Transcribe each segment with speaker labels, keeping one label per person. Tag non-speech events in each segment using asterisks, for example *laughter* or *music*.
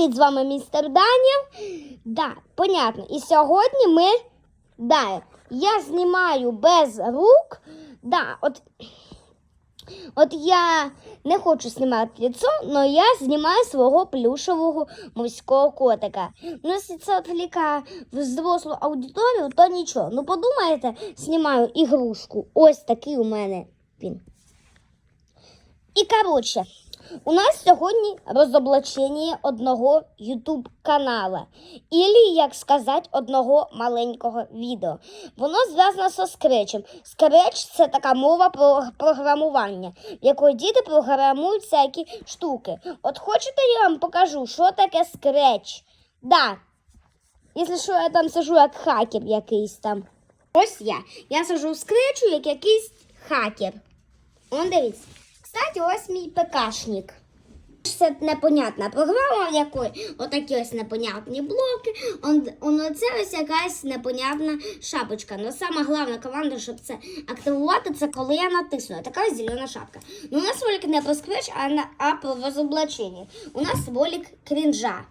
Speaker 1: Привіт, з вами містер Даня. Да, понятно. І сьогодні ми. Да, я знімаю без рук. Да, от, от я не хочу знімати лицо, але я знімаю свого плюшевого морського котика. Ну, якщо це відвлікає взрослу аудиторію, то нічого. Ну, подумаєте, знімаю ігрушку. Ось такий у мене він. І коротше, у нас сьогодні розоблачення одного YouTube канала. Ілі, як сказати, одного маленького відео. Воно зв'язано зі скретчем. Скретч це така мова про програмування, в якої діти програмують всякі штуки. От хочете, я вам покажу, що таке скретч? Да. Якщо що, я там сижу як хакер якийсь там. Ось я. Я сижу в скретчу, як якийсь хакер. Он дивіться. Кстати, ось мій ПКшник. Це непонятна програма, в якої отакі ось непонятні блоки. Он, он оце ось якась непонятна шапочка. Но сама головна команда, щоб це активувати, це коли я натисну. Така ось зелена шапка. Ну, у нас волік не про скреч, а, на, а про розоблачення. У нас волік крінжа.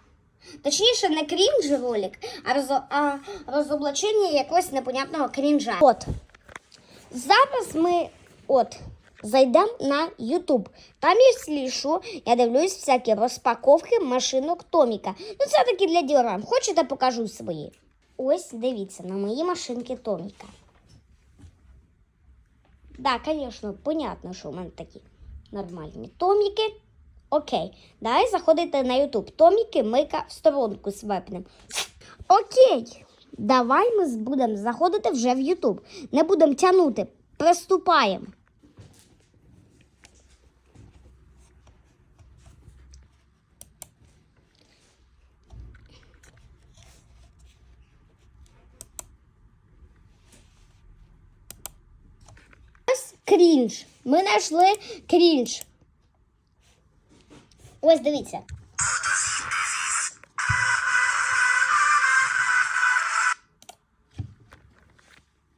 Speaker 1: Точніше, не крінж ролик, а, розо, а розоблачення якогось непонятного крінжа. От. Зараз ми от зайдемо на YouTube. Там, якщо що, я дивлюсь всякі розпаковки машинок Томіка. Ну, це таки для діларам. Хочете, покажу свої. Ось дивіться на мої машинки Томіка. Так, да, звісно, понятно, що у мене такі нормальні Томіки. Окей, давай заходите на YouTube. Томіки мика в сторонку свепнем. Окей, давай ми будемо заходити вже в YouTube. Не будемо тягнути. Приступаємо. Ось крінж. Ми знайшли крінж. Ось дивіться.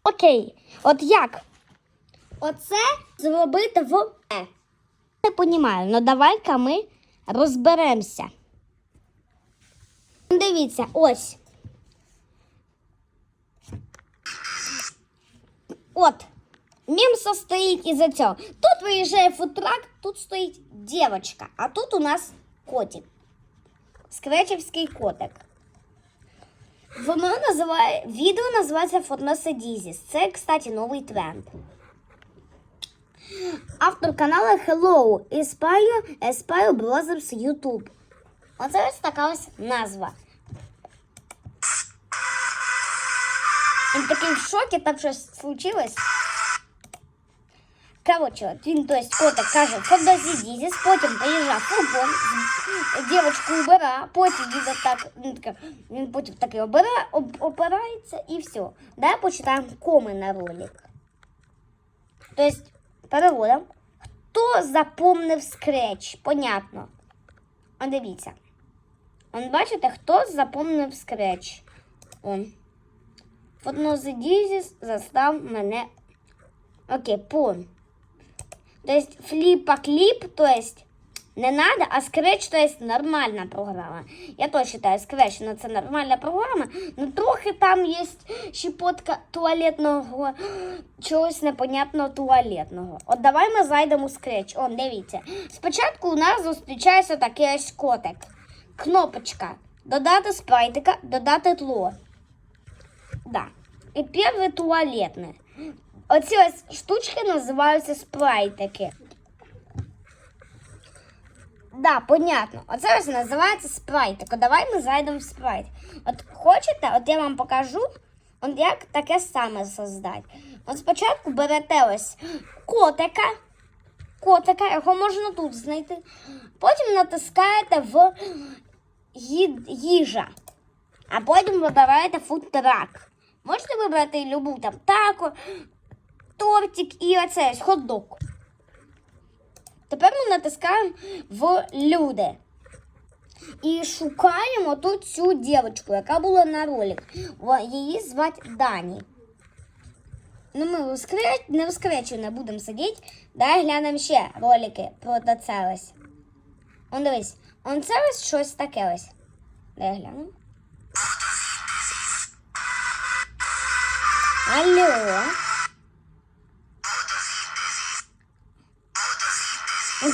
Speaker 1: Окей, от як? Оце зробити в Е. Не понімаю, ну давай-ка ми розберемося. Дивіться, ось. От. Мем состоїть із цього. Тут виїжджає футрак, тут стоїть дівчинка, а тут у нас котик. Скречівський котик. Воно називає, відео називається Фотносидізіс. Це, кстати, новий тренд. Автор каналу Hello Espire, Espire Brothers YouTube. Оце ось така ось назва. Він такий в шокі, так щось случилось. От він, то есть, котик каже, фотозідізіс, потім приїжджав фургон, дівчинку убира, потім він так, він, таке- він потім таки обира, об, опирається все. Давай почитаємо коми на ролик. То есть, переводом. Хто запомнив скреч? Понятно. Он дивіться. Он бачите, хто запомнив скреч? Он. Фотозідізіс застав мене. Окей, пон. То есть флипа-клип, то есть не надо, а Scratch, то есть нормальна програма. Я теж вважаю, Scratch, ну, це нормальна програма, ну трохи там є щепотка туалетного, чогось непонятного туалетного. От давай ми зайдемо у Scratch. Он, дивіться. Спочатку у нас зустрічається такий ось котик. Кнопочка. Додати спрайтика, додати тло. Да. І перше туалетне. Оці ось штучки називаються спрайтики. Да, понятно. Оце ось називається спрайтик. Давай ми зайдемо в спрайт. От хочете, от я вам покажу, от як таке саме создати. От спочатку берете ось котика. Котика, його можна тут знайти. Потім натискаєте в їжа. А потім вибираєте фудтрак. Можете вибрати любу там тако, тортик і оце хот-дог. Тепер ми натискаємо в люди. І шукаємо тут цю дівчинку, яка була на ролик. Її звати Дані. Ну, ми в не в не будемо сидіти. Дай глянемо ще ролики про це ось. Он дивись, он це ось щось таке ось. Дай гляну. Алло.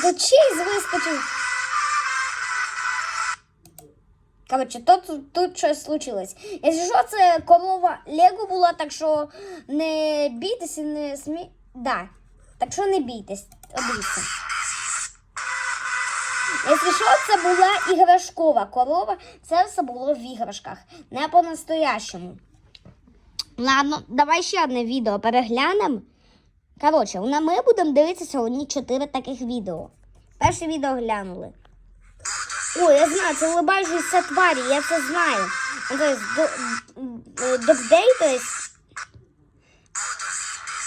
Speaker 1: Тут чейз вискочив. Коротше, тут, тут щось случилось. Якщо що, це корова Лего була, так що не бійтесь і не смі... Да. Так що не бійтесь. Дивіться. Якщо що, це була іграшкова корова, це все було в іграшках, не по-настоящему. Ладно, давай ще одне відео переглянемо. Коротше, ми будемо дивитися сьогодні чотири таких відео. Перше відео глянули. Ой, я знаю, це улыбающиеся тварі, я це знаю. Ну, докдей, то есть,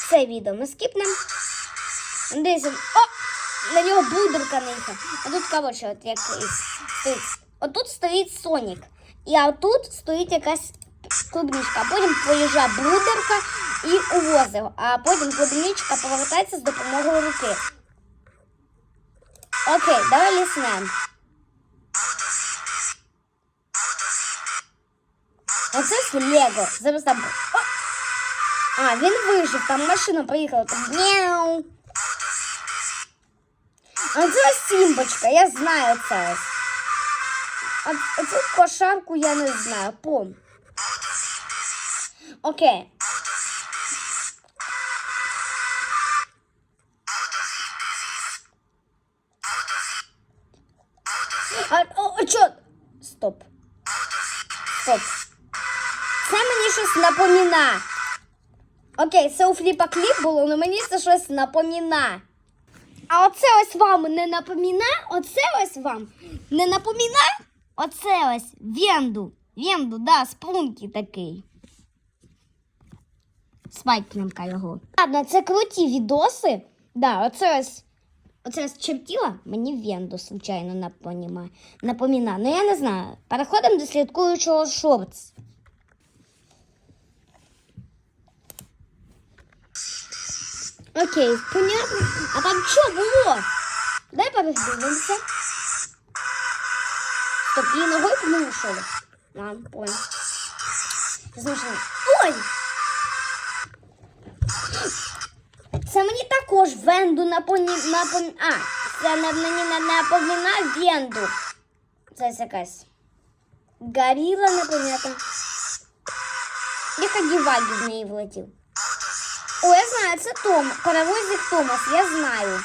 Speaker 1: це відео ми скіпнемо. Десь, о, на нього блудерка ника. А тут, коротше, от якийсь стоїть. Отут стоїть Сонік. І отут стоїть якась клубничка. А потім поїжджає блудерка і увозить. його. А потім клубничка повертається з допомогою руки. Окей, давай ліснемо. Оце ж Лего. Зараз там. О! А, він вижив, там машина приїхала. Там мяу. А це ось Сімбочка, я знаю це ось. А, а цю кошарку я не знаю, пом. Окей. Щось напоміна. Окей, це у фліпа кліп було, але мені це щось напоміна. А оце ось вам не напоміна? Оце ось вам не напоміна? Оце ось Венду. Венду, да, спрунки такий. Спайкненька його. Ладно, це круті відоси. Да, оце ось. Оце ось чертіла, мені Венду, звичайно, напоміна. Ну я не знаю. Переходимо до слідкуючого шортс. Окей, понятно. А там що було? Дай передивимося. Стоп, її ногою пнули, що ли? Ладно, понял. Знову Ой! Це мені також венду напомі... напом... А, це не мені не напоміна венду. Це якась. Горіла, непонятно. І Хагівагі в неї влетів. О, я знаю, це Том. Паровозик Томас, я знаю.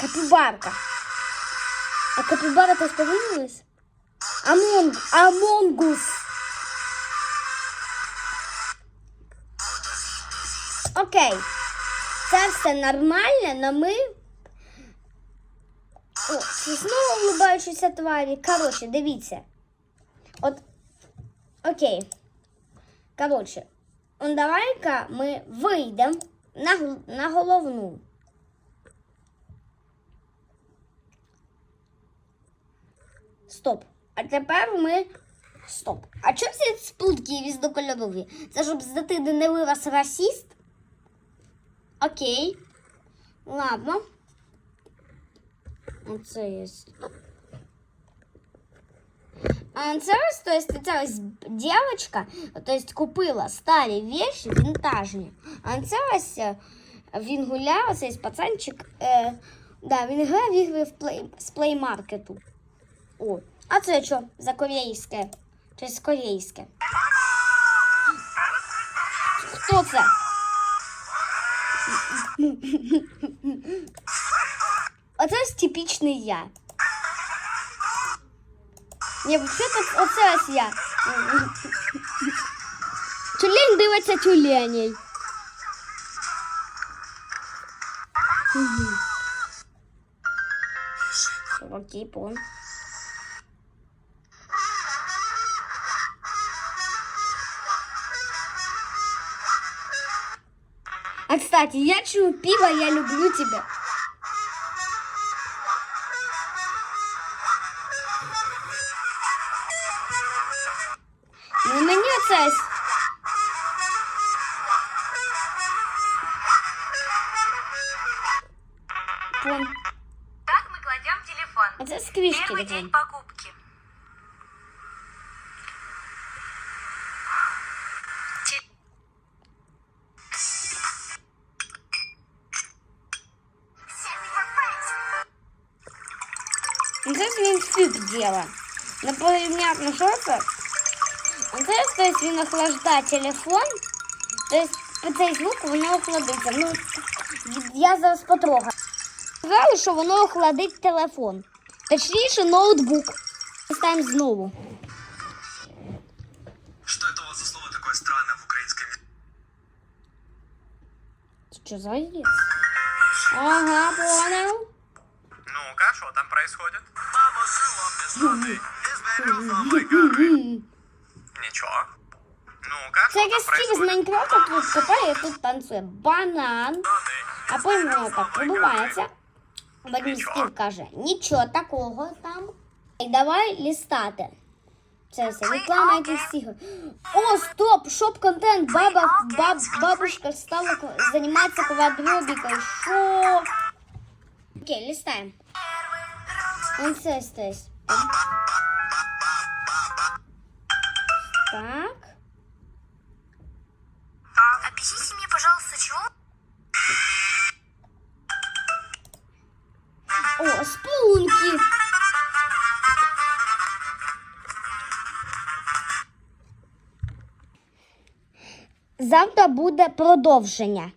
Speaker 1: Капібарка. А капібара то сповинилась? Амонг, Амонгус. Окей. Це все нормально, але ми. О, це знову улыбаючіся тварі. Коротше, дивіться. От. Окей. Коротше, он Давай-ка ми вийдемо на, на головну. Стоп. А тепер ми. Стоп. А чому всі сплутки різнокольорові? Це щоб з дитини не вирос расіст? Окей. Ладно. Оце є. А це то есть, це ось дівчинка, то есть, купила старі вещи вінтажні. А це ось е, він гуляв, пацанчик. Е, да, він грає в плей, з плеймаркету. О, а це що за корейське? Щось корейське. Хто це? *laughs* Оце ось я. Ні, взагалі оце ось я. Тюлень дивиться тюленей. Окей, пон. А, кстати, я чую пиво, я люблю тебя. Пон.
Speaker 2: Так мы кладем телефон.
Speaker 1: Оце сквішки
Speaker 2: Первый
Speaker 1: такі. телефон.
Speaker 2: покупки. Те-
Speaker 1: Ну, Це він фік діла. Непонятно, що це. А Це тобто, він охлаждає телефон. Тобто під цей звук воно охладиться. Ну, я зараз потрогаю. Сказали, що воно охладить телефон. Точніше, ноутбук. Ставимо знову.
Speaker 3: Что это у вас за слово такое странное в украинском языке?
Speaker 1: Що за єс? Ага, понял.
Speaker 3: Ну-ка, что там происходит? Мама жила без воды, без березовой горы. Ничего. Ну-ка,
Speaker 1: Це
Speaker 3: что там
Speaker 1: якийсь тіп з
Speaker 3: происходит?
Speaker 1: Майнкрафта тут копає і тут танцює банан. А потім воно так пробивається. Вадим Стів каже, нічого такого там. І давай лістати. Це все, реклама якихось ігор. О, стоп! Шоп контент. Баба, баб, бабушка стала кв- займатися квадробікою. Що? Окей, листаємо. Он це здесь. Так.
Speaker 2: Объясните
Speaker 1: О, спунки. Завтра буде продовження.